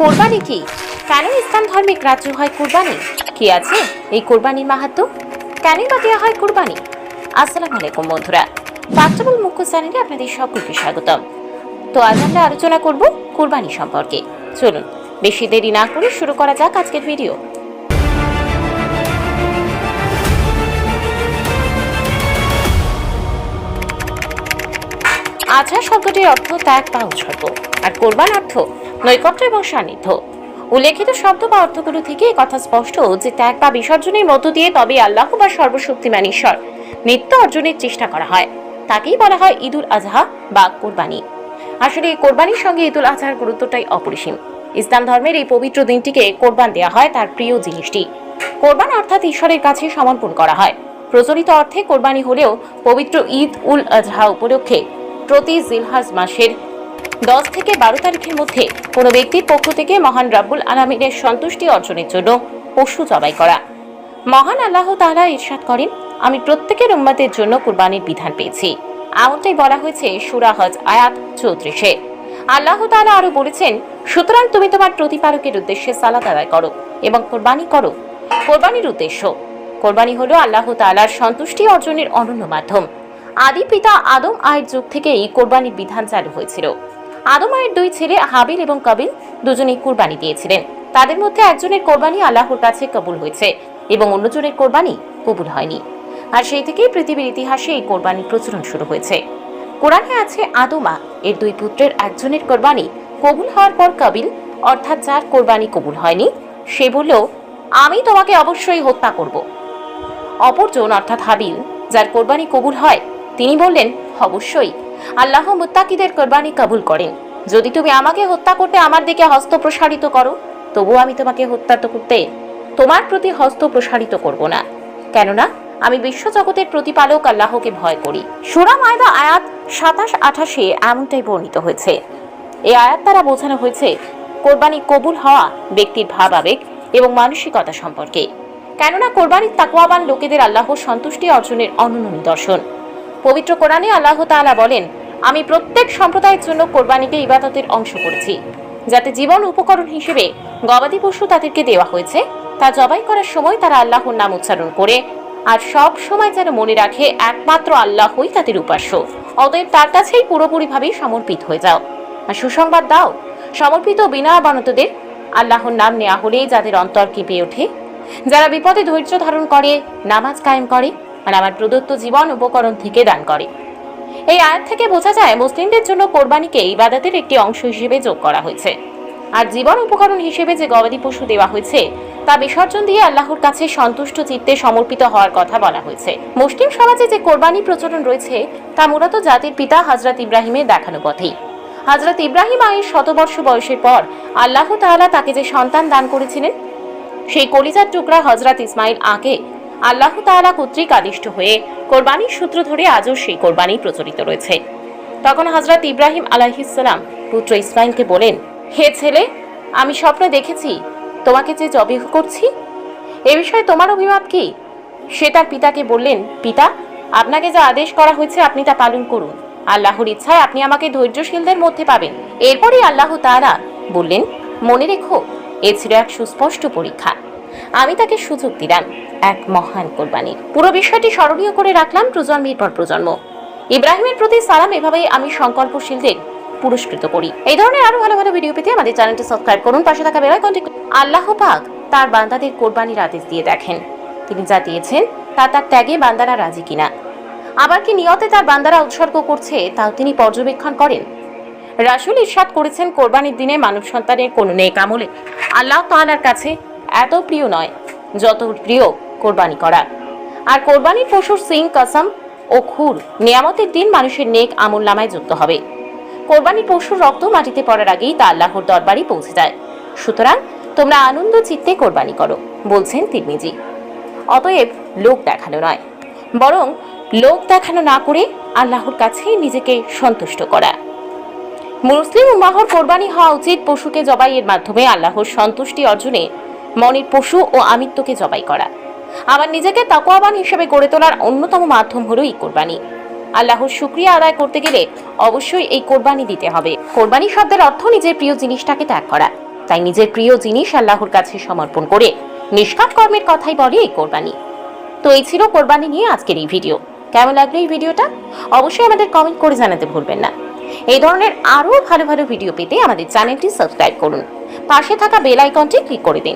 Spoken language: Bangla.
কোরবানি কি? কেন ইসলাম ধর্মে গ্রাহ্য হয় কোরবানি? কি আছে? এই কোরবানির মাহাত্ম? কেনই বা দেওয়া হয় কোরবানি? আসসালামু আলাইকুম, বন্ধুরা। বাচ্চাবুল মুখ্য চ্যানেলে আপনাদের সকলকে স্বাগতম। তো আজ আমরা আলোচনা করব কোরবানি সম্পর্কে। চলুন, বেশি দেরি না করে শুরু করা যাক আজকের ভিডিও। আচার শব্দটির অর্থ ত্যাগ বা উৎসর্গ। আর কোরবান অর্থ নৈকট্য এবং সান্নিধ্য। উল্লেখিত শব্দ বা অর্থগুলো থেকে কথা স্পষ্ট যে ত্যাগ বা বিসর্জনের মধ্য দিয়ে তবে আল্লাহ বা সর্বশক্তিমান ঈশ্বর নিত্য অর্জনের চেষ্টা করা হয়। তাকেই বলা হয় ঈদুল আজহা বা কোরবানি। আসলে এই কোরবানির সঙ্গে ঈদুল আজহার গুরুত্বটাই অপরিসীম। ইসলাম ধর্মের এই পবিত্র দিনটিকে কোরবান দেওয়া হয় তার প্রিয় জিনিসটি। কোরবান অর্থাৎ ঈশ্বরের কাছে সমর্পণ করা হয়। প্রচলিত অর্থে কোরবানি হলেও পবিত্র ঈদ উল আজহা উপলক্ষে প্রতি জিলহাজ মাসের দশ থেকে বারো তারিখের মধ্যে কোনো ব্যক্তির পক্ষ থেকে মহান রাব্বুল আলমিনের সন্তুষ্টি অর্জনের জন্য পশু জবাই করা। মহান আল্লাহ তাআলা ইরশাদ করেন, আমি প্রত্যেকের উম্মতের জন্য কুরবানির বিধান পেয়েছি। এমনটাই বলা হয়েছে সুরা হজ আয়াত চৌত্রিশে। আল্লাহ তাআলা আরও বলেছেন, সুতরাং তুমি তোমার প্রতিপালকের উদ্দেশ্যে সালাত আদায় করো এবং কোরবানি করো। কোরবানির উদ্দেশ্য, কোরবানি হলো আল্লাহ তাআলার সন্তুষ্টি অর্জনের অনন্য মাধ্যম। আদি পিতা আদম আয়ের যুগ থেকেই কোরবানির বিধান চালু হয়েছিল। আদম আয়ের দুই ছেলে হাবিল এবং কাবিল দুজনেই কোরবানি দিয়েছিলেন। তাদের মধ্যে একজনের কোরবানি আল্লাহর কাছে কবুল হয়েছে এবং অন্যজনের কোরবানি কবুল হয়নি। আর সেই থেকেই পৃথিবীর ইতিহাসে এই কোরবানির প্রচলন শুরু হয়েছে। কোরআনে আছে আদমা, এর দুই পুত্রের একজনের কোরবানি কবুল হওয়ার পর কাবিল, অর্থাৎ যার কোরবানি কবুল হয়নি, সে বলল, আমি তোমাকে অবশ্যই হত্যা করব। অপরজন, অর্থাৎ হাবিল, যার কোরবানি কবুল হয়, তিনি বললেন, অবশ্যই। আল্লাহ মুত্তাকিদের কোরবানি কবুল করেন। যদি তুমি আমাকে হত্যা করতে আমার দিকে হস্ত প্রসারিত করো তবু আমি তোমাকে হত্যা তো করতে তোমার প্রতি হস্ত প্রসারিত করব না। কেননা, আমি বিশ্বজগতের প্রতিপালক আল্লাহকে ভয় করি। সুরা মায়দা আয়াত সাতাশ আঠাশে এমনটাই বর্ণিত হয়েছে। এই আয়াত দ্বারা বোঝানো হয়েছে, কোরবানি কবুল হওয়া ব্যক্তির ভাব আবেগ এবং মানসিকতা সম্পর্কে। কেননা, কোরবানির তাকওয়াবান লোকেদের আল্লাহ সন্তুষ্টি অর্জনের অনন্য নিদর্শন। পবিত্র কোরআনে আল্লাহ তাআলা বলেন, আমি প্রত্যেক সম্প্রদায়ের জন্য কোরবানিকে ইবাদতের অংশ করেছি, যাতে জীবন উপকরণ হিসেবে গবাদি পশু তাদেরকে দেওয়া হয়েছে। তা জবাই করার সময় তারা আল্লাহর নাম উচ্চারণ করে, আর সব সময় যেন মনে রাখে একমাত্র আল্লাহই তাদের উপাস্য। অতএব তার কাছেই পুরোপুরিভাবে সমর্পিত হয়ে যাও। আর সুসংবাদ দাও, সমর্পিত বিনা বানতদের আল্লাহর নাম নেওয়া হলেই যাদের অন্তর কেঁপে ওঠে। যারা বিপদে ধৈর্য ধারণ করে, নামাজ কায়েম করে আর আমার প্রদত্ত জীবন উপকরণ থেকে দান করে। এই আয়াত থেকে বোঝা যায় মুসলিমদের জন্য কোরবানিকে ইবাদতের একটি অংশ হিসেবে যোগ করা হয়েছে। আর জীবন উপকরণ হিসেবে যে গবাদি পশু দেওয়া হয়েছে, তা বিসর্জন দিয়ে আল্লাহর কাছে সন্তুষ্ট চিত্তে সমর্পিত হওয়ার কথা বলা হয়েছে। মুসলিম সমাজে যে কোরবানি প্রচলন রয়েছে, তা মূলত জাতির পিতা হজরত ইব্রাহিমের দেখানো পথেই। হজরত ইব্রাহিম আয়ের শতবর্ষ বয়সের পর আল্লাহ তাআলা তাকে যে সন্তান দান করেছিলেন, সেই কলিজার টুকরা হজরত ইসমাইল আকে আল্লাহ তাআলা কর্তৃক আদিষ্ট হয়ে কোরবানির সূত্র ধরে আজও সেই কোরবানি প্রচলিত রয়েছে। তখন হজরত ইব্রাহিম আলাইহিসসালাম পুত্র ইসমাইলকে বলেন, হে ছেলে, আমি স্বপ্ন দেখেছি, তোমাকে যে জবিহ করছি? এ বিষয়ে তোমার অভিমত কি? সে তার পিতাকে বললেন, পিতা, আপনাকে যা আদেশ করা হয়েছে আপনি তা পালন করুন। আল্লাহর ইচ্ছায় আপনি আমাকে ধৈর্যশীলদের মধ্যে পাবেন। এরপরই আল্লাহ তাআলা বললেন, মনে রেখো, এ ছিল এক সুস্পষ্ট পরীক্ষা। আমি তাকে সুযোগ দিলাম, এক মহান কোরবানির পুরো বিষয়টি স্মরণীয় করে রাখলাম প্রজন্মের পর প্রজন্ম। ইব্রাহিমের প্রতি সালাম এভাবেই আমি সংকল্পশীলদের পুরস্কৃত করি। এই ধরনের আরও ভালো ভালো ভিডিও পেতে আমাদের চ্যানেলটি সাবস্ক্রাইব করুন, পাশে থাকা বেল আল্লাহ পাক তার বান্দাদের কোরবানির আদেশ দিয়ে দেখেন। তিনি যা দিয়েছেন, তা তার ত্যাগে বান্দারা রাজি কিনা? আবার কি নিয়তে তার বান্দারা উৎসর্গ করছে, তাও তিনি পর্যবেক্ষণ করেন? রাসুল ইরশাদ করেছেন, কোরবানির দিনে মানব সন্তানের কোনো নেক আমলে। আল্লাহ তাআলার কাছে এত প্রিয় নয়, যত প্রিয় কোরবানি করা আর কোরবানির পশুর সিং, কসম ও খুর নিয়ামতের দিন মানুষের নেক আমল নামায় যুক্ত হবে। কোরবানির পশুর রক্ত মাটিতে পড়ার আগেই তা আল্লাহর দরবারই পৌঁছে যায়। সুতরাং তোমরা আনন্দ চিত্তে কোরবানি করো, বলছেন তিরমিজি। অতএব লোক দেখানো নয়, বরং লোক দেখানো না করে আল্লাহর কাছে নিজেকে সন্তুষ্ট করা। মুসলিম উম্মাহর কোরবানি হওয়া উচিত পশুকে জবাইয়ের মাধ্যমে আল্লাহর সন্তুষ্টি অর্জনে মনের পশু ও আমিত্বকে জবাই করা। আবার নিজেকে তাকওয়াবান হিসেবে গড়ে তোলার অন্যতম মাধ্যম হলো এই কোরবানি। আল্লাহর শুক্রিয়া আদায় করতে গেলে অবশ্যই এই কোরবানি দিতে হবে। কোরবানি শব্দের অর্থ নিজের প্রিয় জিনিসটাকে ত্যাগ করা। তাই নিজের প্রিয় জিনিস আল্লাহর কাছে সমর্পণ করে নিষ্কাম কর্মের কথাই বলে এই কোরবানি। তো এই ছিল কোরবানি নিয়ে আজকের এই ভিডিও। কেমন লাগল এই ভিডিওটা? অবশ্যই আমাদের কমেন্ট করে জানাতে ভুলবেন না। এই ধরনের আরও ভালো ভালো ভিডিও পেতে আমাদের চ্যানেলটি সাবস্ক্রাইব করুন। পাশে থাকা বেল আইকনটি ক্লিক করে দিন।